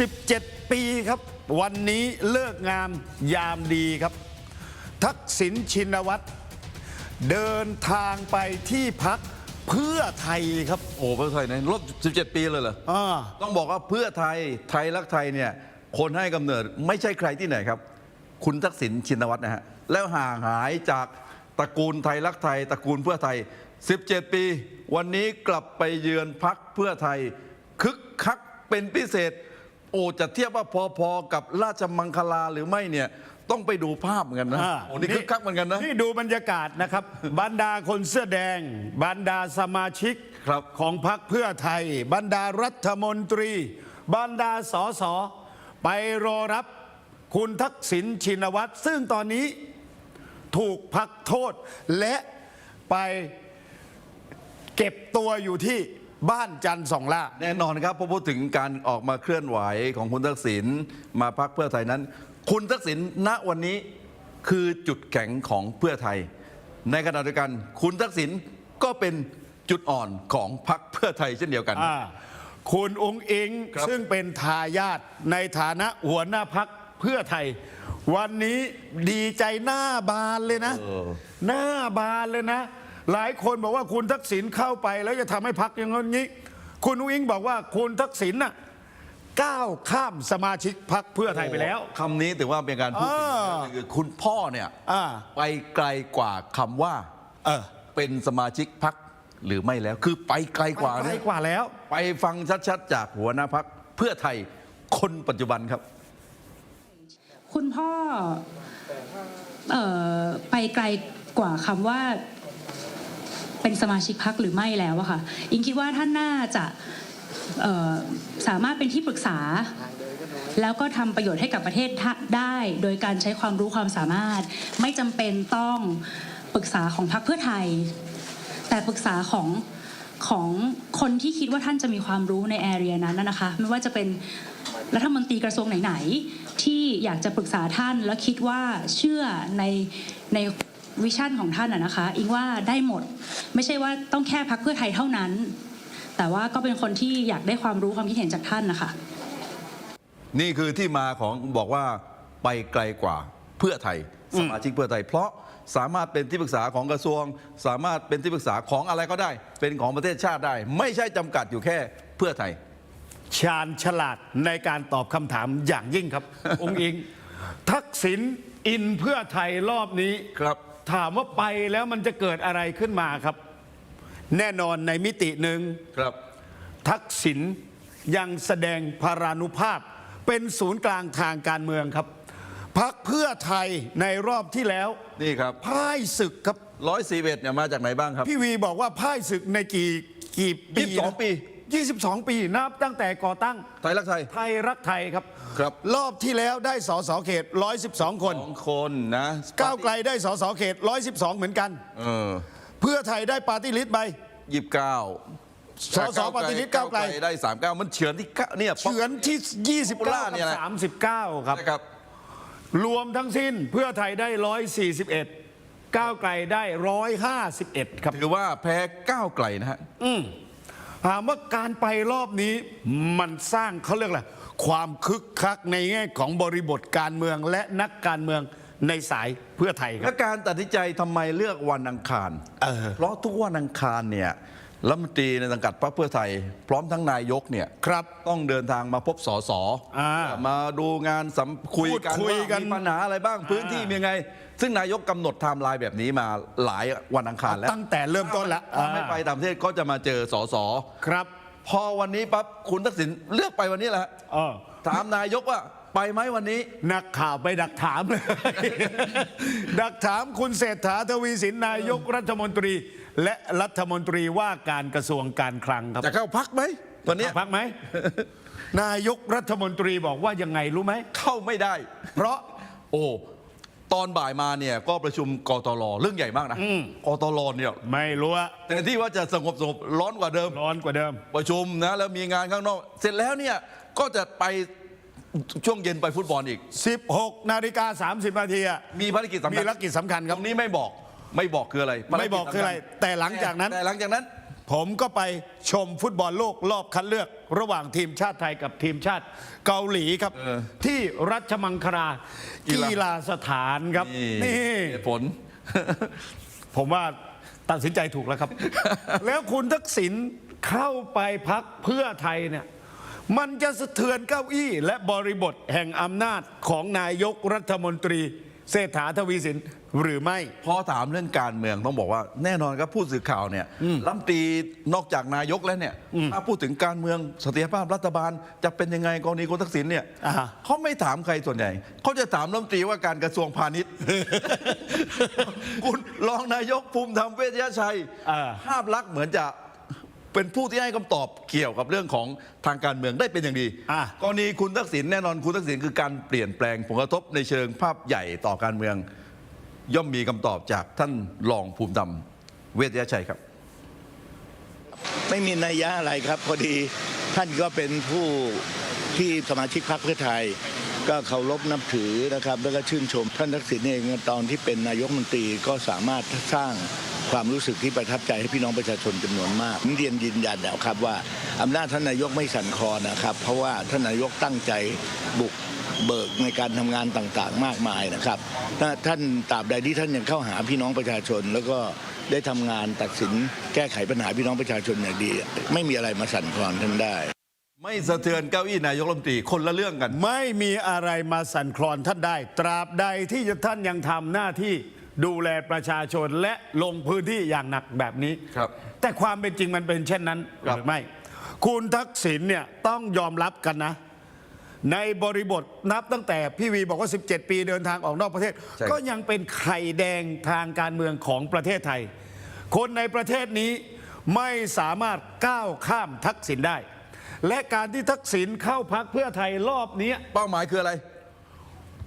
17 ปีครับ วันนี้เลิกงามยามดีครับ ทักษิณชินวัตร เดินทางไปที่พักเพื่อไทยครับ โอ้เพื่อไทยนะลด 17 ปีเลยเหรออ่าต้องบอกว่าเพื่อไทยไทยรักไทยเนี่ย คนให้กำเนิดไม่ใช่ใครที่ไหนครับ คุณทักษิณชินวัตรนะฮะ แล้วห่างหายจากตระกูลไทยรักไทยตระกูลเพื่อไทย 17 ปี วันนี้กลับไปเยือนพักเพื่อไทยคึกคักเป็นพิเศษ โอ้จะเทียบว่าพอๆกับราชมังคลาหรือไม่เนี่ยต้องไปดูภาพเหมือนกันนะอ่าโอ้นี่คึกคักเหมือนกันนะนี่ดูบรรยากาศนะครับบรรดาคนเสื้อแดง บรรดาสมาชิกครับของพรรคเพื่อไทย บรรดารัฐมนตรี บรรดาสสไปรอรับคุณทักษิณชินวัตรซึ่งตอนนี้ถูกพักโทษและไปเก็บตัวอยู่ที่ บ้านจันทร์สองล่า แน่นอนครับพอพูดถึงการออกมาเคลื่อนไหวของคุณทักษิณมาพักเพื่อไทยนั้น คุณทักษิณณวันนี้คือจุดแข็งของเพื่อไทย ในขณะเดียวกัน คุณทักษิณก็เป็นจุดอ่อนของพรรคเพื่อไทยเช่นเดียวกัน อ่าคุณองค์อิงครับ ซึ่งเป็นทายาทในฐานะหัวหน้าพักเพื่อไทย วันนี้ดีใจหน้าบานเลยนะ หน้าบานเลยนะ หลายคนบอกว่าคุณทักษิณเข้าไปแล้วจะทำให้พักอย่างนี้ คุณอุ้งอิงบอกว่าคุณทักษิณน่ะก้าวข้ามสมาชิกพักเพื่อไทยไปแล้ว คำนี้ถือว่าเป็นการพูดถึงอ่าคือคุณพ่อเนี่ยอ่า ไปไกลกว่าคำว่าเออเป็นสมาชิกพักหรือไม่แล้ว คือไปไกลกว่าไปนะกว่าแล้ว ไปฟังชัดๆ จากหัวหน้าพักเพื่อไทยคนปัจจุบันครับ คุณพ่อเอ่อไปไกลกว่าคำว่า เป็นสมาชิกพักหรือไม่แล้วอะค่ะอิงคิดว่าท่านน่าจะสามารถเป็นที่ปรึกษา แล้วก็ทำประโยชน์ให้กับประเทศได้ โดยการใช้ความรู้ความสามารถ ไม่จำเป็นต้องปรึกษาของพรรคเพื่อไทย แต่ปรึกษาของของคนที่คิดว่าท่านจะมีความรู้ในแอเรียนั้นนะนะคะ ไม่ว่าจะเป็นรัฐมนตรีกระทรวงไหน ๆ ที่อยากจะปรึกษาท่านแล้วคิดว่าเชื่อในใน วิชั่นของท่านอะนะคะ อิงว่าได้หมด ไม่ใช่ว่าต้องแค่พักเพื่อไทยเท่านั้น แต่ว่าก็เป็นคนที่อยากได้ความรู้ความคิดเห็นจากท่านนะคะ นี่คือที่มาของบอกว่าไปไกลกว่าเพื่อไทยสมาชิกเพื่อไทย เพราะสามารถเป็นที่ปรึกษาของกระทรวง สามารถเป็นที่ปรึกษาของอะไรก็ได้ เป็นของประเทศชาติได้ ไม่ใช่จำกัดอยู่แค่เพื่อไทย ชาญฉลาดในการตอบคำถามอย่างยิ่งครับ องค์อิง ทักษิณอินเพื่อไทยรอบนี้ครับ ถามว่าไปแล้วมันจะเกิดอะไรขึ้นมาครับ แน่นอนในมิติหนึ่งครับ ทักษิณยังแสดงพารานุภาพ เป็นศูนย์กลางทางการเมืองครับพักเพื่อไทยในรอบที่แล้วนี่ครับพ่ายศึกครับร้อยสี่เอ็ดเนี่ยมาจากไหนบ้างครับ พี่วีบอกว่าพ่ายศึกในกี่กี่ปี22นะปี 22 ปีนับตั้งแต่ก่อตั้งไทยรักไทย ไทยรักไทยครับ ครับ รอบที่แล้วได้สสเขต 112 คนสองคนนะก้าวไกลได้สสเขต 112 เหมือนกัน เออเพื่อไทยได้ปาร์ตี้ลิสต์ไปยี่สิบเก้าสสปฏิริษีก้าวไกลได้สามเก้ามันเฉือนที่เก้าเนี่ยเฉือนที่29ล่าเนี่ยแหละกับ39ครับนะครับ รวมทั้งสิ้นเพื่อไทยได้141ก้าวไกลได้151ครับถือว่าแพ้ก้าวไกลนะฮะ ถามว่าการไปรอบนี้มันสร้างเขาเรียกอะไรความคึกคักในแง่ของบริบทการเมืองและนักการเมืองในสายเพื่อไทยคแล้รับวการตัดสินใจทำไมเลือกวันอังคาร เออ เพราะทุกวันอังคารเนี่ย รัฐมนตรีในสังกัดพรรคเพื่อไทย พร้อมทั้งนายกเนี่ยครับต้องเดินทางมาพบสสอ่ามาดูงานสัมคุยกันพูดคุยว่ากันมีปัญหาอะไรบ้างพื้นที่มียังไง ซึ่งนายกกำหนดไทม์ไลน์แบบนี้มาหลายวันอังคารแล้วตั้งแต่เริ่มต้นละถ้าไม่ไปต่างประเทศก็จะมาเจอสสครับพอวันนี้ปั๊บคุณทักษิณเลือกไปวันนี้แหละเออ ถามนายกว่า ไปไหมวันนี้ นักข่าวไปดักถามเลย ดักถามคุณเศรษฐาทวีสินนายกรัฐมนตรี และรัฐมนตรีว่าการกระทรวงการคลังครับจะเข้าพักไหมวันนี้พักไหม นายกรัฐมนตรีบอกว่ายังไงรู้ไหม เข้าไม่ได้ เพราะโอ้ตอนบ่ายมาเนี่ยก็ประชุมกตลเรื่องใหญ่มากนะกตลเนี่ยไม่รู้อะแต่ที่ว่าจะสงบสงบร้อนกว่าเดิม ร้อนกว่าเดิม ประชุมนะแล้วมีงานข้างนอก เสร็จแล้วเนี่ยก็จะไป ช่วงเย็นไปฟุตบอลอีก 16 นาฬิกา 30 นาทีอะมีภารกิจสำมีคัญภารกิจสำคัญคตรับรงนี้ไม่บอกไม่บอกคืออะไรไม่บอกคืออะไรแต่หลังจากนั้น แต่หลังจากนั้น ผมก็ไปชมฟุตบอลโลกรอบคัดเลือก ระหว่างทีมชาติไทยกับทีมชาติเกาหลีครับ เออที่รัชมังคลากีฬา กีฬาสถานครับ นี่ เหตุผล ผมว่าตัดสินใจถูกแล้วครับ แล้วคุณทักษิณเข้าไปพักเพื่อไทยเนี่ย มันจะสะเทือนเก้าอี้ และบริบทแห่งอำนาจของนายกรัฐมนตรี เศรษฐาทวีสินหรือไม่ พอถามเรื่องการเมืองต้องบอกว่าแน่นอนครับผู้สื่อข่าวเนี่ยรัฐมนตรีนอกจากนายกแล้วเนี่ยถ้าพูดถึงการเมืองเสถียรภาพรัฐบาล จะเป็นยังไงกรณีคุณทักษิณเนี่ยอ่าฮะเขาไม่ถามใครส่วนใหญ่เขาจะถามรัฐมนตรีว่าการกระทรวงพาณิชย์ คุณรองนายกภูมิธรรมเวชยชัยอ่าภาพลักษณ์เหมือนจะ เป็นผู้ที่ให้คำตอบเกี่ยวกับเรื่องของทางการเมืองได้เป็นอย่างดีอะกรณีคุณทักษิณแน่นอนคุณทักษิณคือการเปลี่ยนแปลงผลกระทบในเชิงภาพใหญ่ต่อการเมือง ย่อมมีคำตอบจากท่านรองภูมิธรรมเวชยชัยครับ ไม่มีนัยยะอะไรครับ พอดีท่านก็เป็นผู้ที่สมาชิกพรรคเพื่อไทย ก็เคารพนับถือนะครับ แล้วก็ชื่นชมท่านทักษิณเองตอนที่เป็นนายกรัฐมนตรีก็สามารถสร้าง ความรู้สึกที่ประทับใจให้พี่น้องประชาชนจำนวนมากผมเรียนยืนยันนะครับว่าอำนาจท่านนายกไม่สั่นคลอนนะครับ เพราะว่าท่านนายกตั้งใจบุกเบิกในการทำงานต่างๆ มากมายนะครับถ้าท่านตราบใดที่ท่านยังเข้าหาพี่น้องประชาชน แล้วก็ได้ทำงานตัดสินแก้ไขปัญหาพี่น้องประชาชนอย่างดี ไม่มีอะไรมาสั่นคลอนท่านได้ไม่สะเทือนเก้าอี้นายกรัฐมนตรีคนละเรื่องกัน ไม่มีอะไรมาสั่นคลอนท่านได้ ตราบใดที่ท่านยังทำหน้าที่ ดูแลประชาชนและลงพื้นที่อย่างหนักแบบนี้ ครับ แต่ความเป็นจริงมันเป็นเช่นนั้นหครับรือไม่ คุณทักษิณเนี่ยต้องยอมรับกันนะ ในบริบทนับตั้งแต่พี่วีบอกว่า 17 ปีเดินทางออกนอกประเทศ ใช่ก็ยังเป็นไข่แดงทางการเมืองของประเทศไทย คนในประเทศนี้ไม่สามารถก้าวข้ามทักษิณได้ และการที่ทักษิณเข้าพักเพื่อไทยรอบนี้เป้าหมายคืออะไร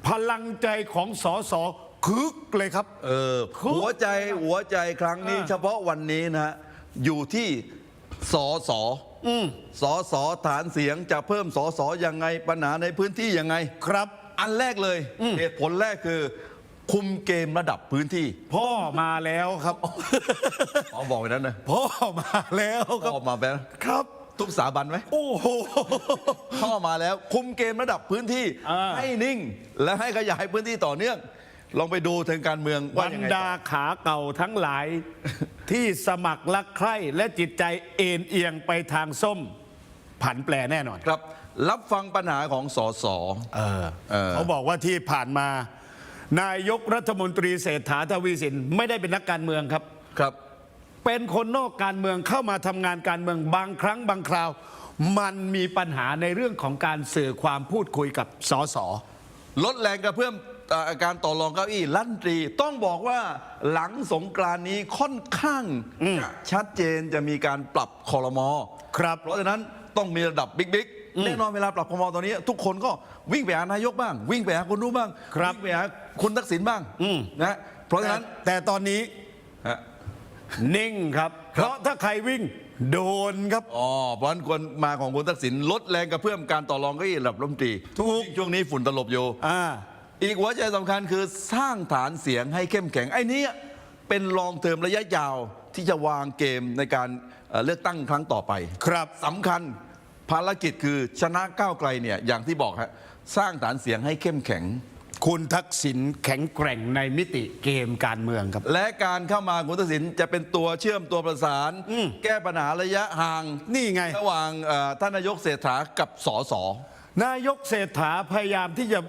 พลังใจของสอสอ คึกเลยครับ เออคือหัวใจหัวใจครั้งนี้อ่าเฉพาะวันนี้นะฮะอยู่ที่สอสอสอสอฐานเสียงจะเพิ่มสอสอยังไงปัญหาในพื้นที่ยังไง ครับ อันแรกเลยเหตุผลแรกคือ คุมเกมระดับพื้นที่ พ่อมาแล้วครับอ๋อบอกไปนั้นนะพ่อมาแล้วครับออกมาแบบครับทุกสถาบันไหมโอ้โหเข้ามาแล้ว คุมเกมระดับพื้นที่อ่าให้นิ่ง และให้ขยายพื้นที่ต่อเนื่อง ลองไปดูทางการเมืองบว่ารยังไงดาขาเก่าทั้งหลาย ที่สมัครรักใคร่และจิตใจเอ็นเอียงไปทางส้ม ผันแปรแน่นอน ครับ รับฟังปัญหาของสอสอเออเออ เขาบอกว่าที่ผ่านมา นายกรัฐมนตรีเศรษฐาทวีสินไม่ได้เป็นนักการเมืองครับ ครับ เป็นคนนอกการเมืองเข้ามาทำงานการเมืองบางครั้งบางคราว มันมีปัญหาในเรื่องของการสื่อความพูดคุยกับสส ลดแรงกระเพื่อมเอ่อ การต่อรองเก้าอี้ลั่นตรีต้องบอกว่าหลังสงกรานต์นี้ค่อนข้างจะชัดเจนจะมีการปรับคอรมอครับเพราะฉะนั้นต้องมีระดับบิ๊กบิ๊กแน่นอนเวลาปรับคอรมอตอนนี้ ทุกคนก็วิ่งไปหานายกบ้าง วิ่งไปหาคนนู้นบ้างครับวิ่งไปหาคุณทักษิณบ้างนะเพราะฉะนั้นแต่แต่ตอนนี้ฮะนิ่งครับ เพราะถ้าใครวิ่งโดนครับ อ๋อ เพราะฉะนั้นควรมาของคุณทักษิณลดแรงกระเพื่อมการต่อรองเก้าอี้ระดับรัฐมนตรีถูกยิ่งช่วงนี้ฝุ่นตลบอยู่อ่า อีกหัวใจสำคัญคือสร้างฐานเสียงให้เข้มแข็ง ไอ้เนี้ยเป็นรองเทอมระยะยาวที่จะวางเกมในการเอ่อเลือกตั้งครั้งต่อไปครับสำคัญภารกิจคือชนะก้าวไกลเนี่ยอย่างที่บอกฮะสร้างฐานเสียงให้เข้มแข็ง คุณทักษิณแข็งแกร่งในมิติเกมการเมืองครับ และการเข้ามาของคุณทักษิณจะเป็นตัวเชื่อมตัวประสาน แก้ปัญหาระยะห่างนี่ไง ระหว่างเอ่อท่านนายกเศรษฐากับสสนายกเศรษฐาพยายามที่จะ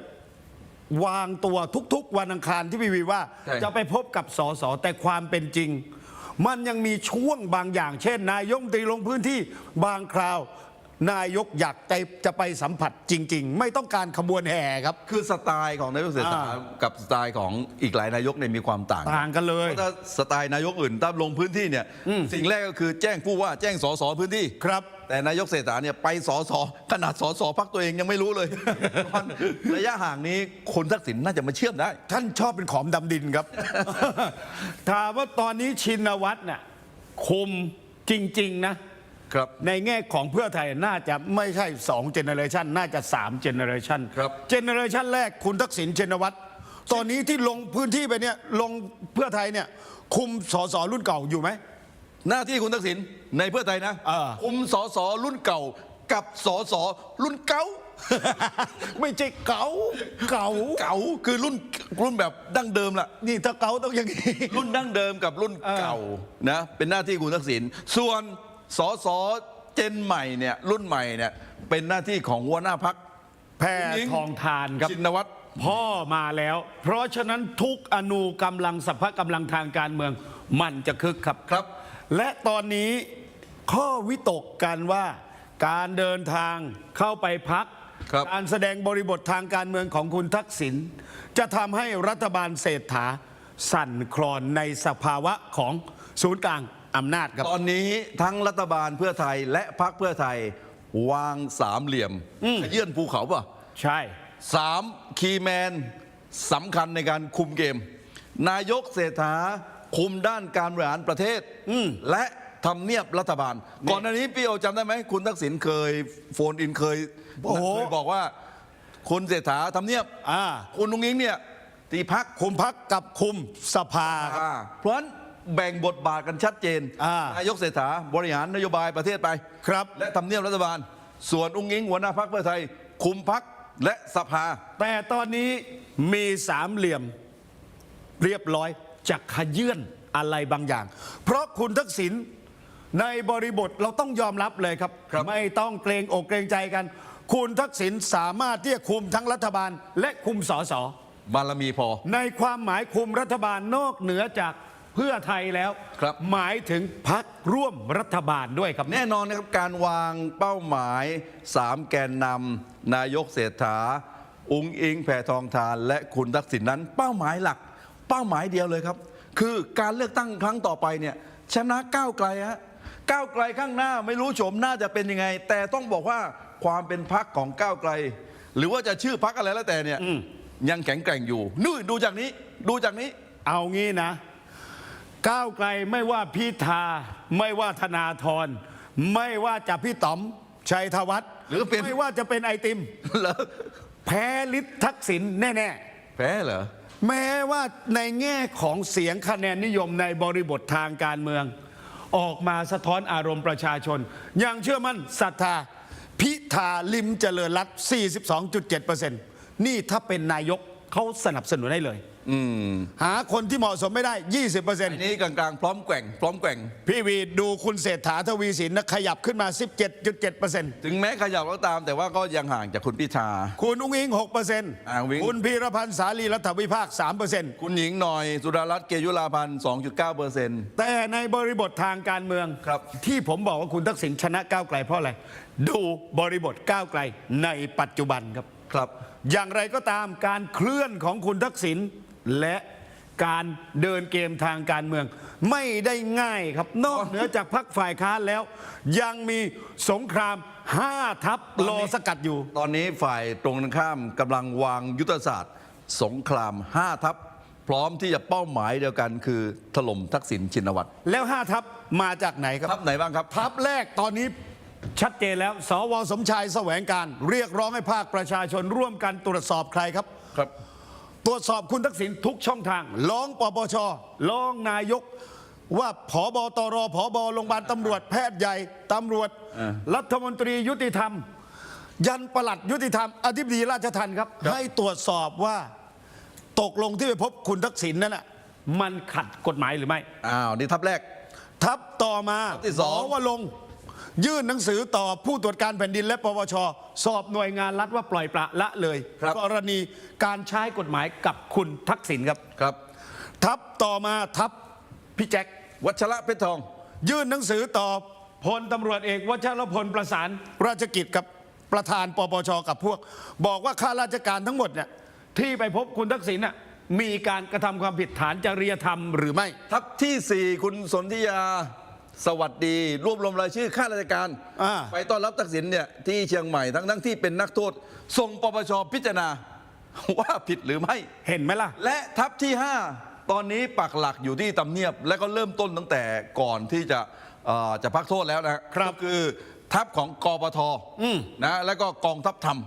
วางตัวทุกๆ วันอังคารที่พี่วีว่า ใช่ จะไปพบกับสสแต่ความเป็นจริง มันยังมีช่วงบางอย่าง เช่น นายกรัฐมนตรีลงพื้นที่บางคราว นายกอยากจะจะไปสัมผัสจริง ๆ ไม่ต้องการขบวนแห่ครับ คือสไตล์ของนายกเศรษฐาอ่า กับสไตล์ของอีกหลายนายกเนี่ยมีความต่างต่างกันเลยเพราะถ้าสไตล์นายกอื่นตามลงพื้นที่เนี่ยสิ่งแรกก็คือแจ้งผู้ว่าแจ้งสสพื้นที่ ครับ แต่นายกเศรษฐาเนี่ยไปสสขนาดสสพักตัวเองยังไม่รู้เลย ระยะห่างนี้คนทักษิณน่าจะมาเชื่อมได้ ท่านชอบเป็นขอมดำดินครับ ถามว่าตอนนี้ชินวัตรน่ะคุมจริง ๆ นะ ครับในแง่ของเพื่อไทยน่าจะไม่ใช่2เจเนเรชันน่าจะ3เจเนเรชันครับเจเนเรชันแรกคุณทักษิณชินวัตรตอนนี้ที่ลงพื้นที่ไปเนี่ยลงเพื่อไทยเนี่ยคุมสสรุ่นเก่าอยู่ไหม หน้าที่คุณทักษิณในเพื่อไทยนะเออ คุมสสรุ่นเก่ากับสสรุ่นเก่า ไม่ใช่เก๋าเก๋าเก่าคือรุ่นรุ่นแบบดั้งเดิมล่ะ นี่ถ้าเก๋าต้องอย่างนี้ รุ่นดั้งเดิมกับรุ่นเออเก่านะเป็นหน้าที่คุณทักษิณส่วน สสเจนใหม่เนี่ยรุ่นใหม่เนี่ยเป็นหน้าที่ของหัวหน้าพักแพทองทานครับชินวัตรพ่อมาแล้ว เพราะฉะนั้นทุกอนูกำลังสรรพกำลังทางการเมือง มันจะคึกครับครับ และตอนนี้ข้อวิตกกันว่าการเดินทางเข้าไปพักครับการแสดงบริบททางการเมืองของคุณทักษิณจะทำให้รัฐบาลเศรษฐาสั่นคลอนในสภาวะของศูนย์กลาง อำนาจครับ ตอนนี้ทั้งรัฐบาลเพื่อไทยและพักเพื่อไทย วางสามเหลี่ยมขยื่นภูเขาป่ะใช่ สามคีย์แมนสำคัญในการคุมเกม นายกเศรษฐาคุมด้านการบริหารประเทศและทำเนียบรัฐบาล ก่อนหน้านี้พี่โอจำได้ไหมคุณทักษิณเคยโฟนอินเคยโอ้โห เคยบอกว่าคุณเศรษฐาทำเนียบ อ่า คุณนุ้งอิงเนี่ยตีพัก คุมพักกับคุมสภาครับ อ่าเพราะฉะนั้น แบ่งบทบาทกันชัดเจนอ่านายกเศรษฐาบริหารนโยบายประเทศไปครับ และทำเนียบรัฐบาล ส่วนอุ้งอิงหัวหน้าพักเพื่อไทย คุมพักและสภา แต่ตอนนี้มีสามเหลี่ยมเรียบร้อยจะขยื่นอะไรบางอย่าง เพราะคุณทักษิณในบริบทเราต้องยอมรับเลยครับ ครับ ไม่ต้องเกรงอกเกรงใจกัน คุณทักษิณสามารถที่จะคุมทั้งรัฐบาล และคุมสส บารมีพอ ในความหมายคุมรัฐบาลนอกเหนือจาก เพื่อไทยแล้วครับ หมายถึงพักร่วมรัฐบาลด้วยครับแน่นอนนะครับการวางเป้าหมาย 3 แกนนำนายกเศรษฐา อุงอิงแผ่ทองทาน และคุณทักษิณนั้น เป้าหมายหลัก เป้าหมายเดียวเลยครับ คือการเลือกตั้งครั้งต่อไปเนี่ยชนะก้าวไกลฮะก้าวไกลข้างหน้าไม่รู้โฉมหน้าจะเป็นยังไง แต่ต้องบอกว่าความเป็นพักของก้าวไกล หรือว่าจะชื่อพักอะไรแล้วแต่เนี่ยยังแข็งแกร่งอยู่นู่นดูจากนี้ดูจากนี้ เอางี้นะ ก้าวไกลไม่ว่าพิธาไม่ว่าธนาธรไม่ว่าจะพี่ต๋อมชัยธวัฒน์หรือเป็น ไม่ว่าจะเป็นไอติม เหรอแพ้ลิททักษิณแน่แพ้เหรอ ๆ แม้ว่าในแง่ของเสียงคะแนนนิยมในบริบททางการเมือง ออกมาสะท้อนอารมณ์ประชาชน ยังเชื่อมั่นศรัทธา พิธาลิมเจริญรัตน์42.7%นี่ถ้าเป็นนายกเขาสนับสนุนให้เลยอืม หาคนที่เหมาะสมไม่ได้ 20%อันนี้กลางๆ พร้อมแกว่ง พร้อมแกว่ง พี่วีดูคุณเศรษฐาทวีสินนะขยับขึ้นมา 17.7%ถึงแม้ขยับก็ตาม แต่ว่าก็ยังห่างจากคุณพิธา คุณอุ้งอิงอ่า6%อุ้งอิ๊งคุณพีรพันธ์สาลีรัฐวิภาค 3%คุณหญิงหน่อย สุดารัตน์เกยุราพันธ์ 2.9เปอร์เซ็นต์แต่ในบริบททางการเมืองครับ ที่ผมบอกว่าคุณทักษิณชนะก้าวไกลเพราะอะไร ดูบริบทก้าวไกลในปัจจุบันครับครับ อย่างไรก็ตามการเคลื่อนของคุณทักษิณ และการเดินเกมทางการเมือง ไม่ได้ง่ายครับ นอกเหนือจากพักฝ่ายค้านแล้ว ยังมีสงคราม5ทัพรอสกัดอยู่ ตอนนี้ฝ่ายตรงกันข้ามกำลังวางยุทธศาสตร์ สงคราม5ทัพพร้อมที่จะเป้าหมายเดียวกันคือถล่มทักษิณชินวัตรแล้ว5ทัพมาจากไหนครับทัพไหนบ้างครับ ทัพแรกตอนนี้ชัดเจนแล้ว สวสมชายแสวงการ เรียกร้องให้ภาคประชาชนร่วมกันตรวจสอบใครครับครับ ตรวจสอบคุณทักษิณทุกช่องทางร้องปปชร้องนายก ว่าผอบตรผอบโรงพยาบาลตำรวจแพทย์ใหญ่ตำรวจเออรัฐมนตรียุติธรรม ยันปลัดยุติธรรมอธิบดีราชทัณฑ์ครับ ให้ตรวจสอบว่า ตกลงที่ไปพบคุณทักษิณนั่นน่ะมันขัดกฎหมายหรือไม่อ้าวนี่ทัพแรก ทัพต่อมาทัพที่สองหมวลงค์ ยื่นหนังสือต่อผู้ตรวจการแผ่นดินและปปชสอบหน่วยงานรัฐว่าปล่อยปละละเลยครับ กรณีการใช้กฎหมายกับคุณทักษิณครับ ครับ ทัพต่อมาทัพพี่แจ็ควัชระเพชรทอง ยื่นหนังสือต่อพลตำรวจเอกวชรพลประสานราชกิจกับประธานปปชกับพวก บอกว่าข้าราชการทั้งหมดเนี่ยที่ไปพบคุณทักษิณน่ะมีการกระทำความผิดฐานจริยธรรมหรือไม่ ทัพที่ 4 คุณสนธิยา สวัสดีรวบรวมรายชื่อข้าราชการ อ่า ไปต้อนรับทักษิณเนี่ยที่เชียงใหม่ทั้งทั้งที่เป็นนักโทษส่งปปชพิจารณา ว่าผิดหรือไม่ เห็นไหมล่ะ และทัพที่ 5 ตอนนี้ปักหลักอยู่ที่ตำเนียบ และก็เริ่มต้นตั้งแต่ก่อนที่จะเอ่อจะพักโทษแล้วนะครับก็คือทัพของกปทนะแล้วก็กองทัพธรรม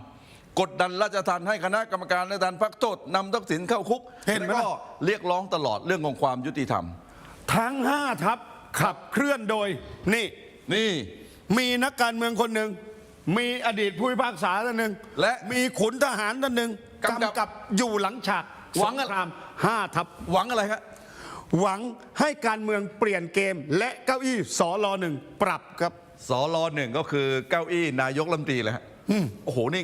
กดดันราชทัณฑ์ให้คณะกรรมการราชทัณฑ์พักโทษนำทักษิณเข้าคุกเห็นไหมแล้วก็ล่ะเรียกร้องตลอดเรื่องของความยุติธรรม ทั้งห้าทัพ ขับเคลื่อนโดย นี่ นี่มีนักการเมืองคนหนึ่ง มีอดีตผู้พิพากษาท่านหนึ่งและมีขุนทหารท่านหนึ่งกำกับ กำกับอยู่หลังฉากหวัสงงอะครามห้าทับ หวังอะไรครับหวังให้การเมืองเปลี่ยนเกม และเก้าอี้สอรอหนึ่งปรับครับสรหนึ่งก็คือเก้าอี้นายกรัฐมนตรีเลยฮะโอ้โหนี่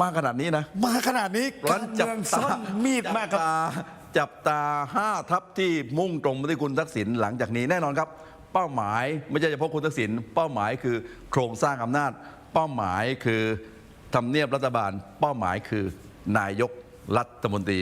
มากขนาดนี้นะ มาขนาดนี้ร้การเมืองซ่อนมีดมากครับ จับต จับตาห้าทัพที่มุ่งตรงไปที่คุณทักษิณหลังจากนี้แน่นอนครับ เป้าหมายไม่ใช่เฉพาะคุณทักษิณเป้าหมายคือโครงสร้างอำนาจ เป้าหมายคือทำเนียบรัฐบาล เป้าหมายคือนายกรัฐมนตรี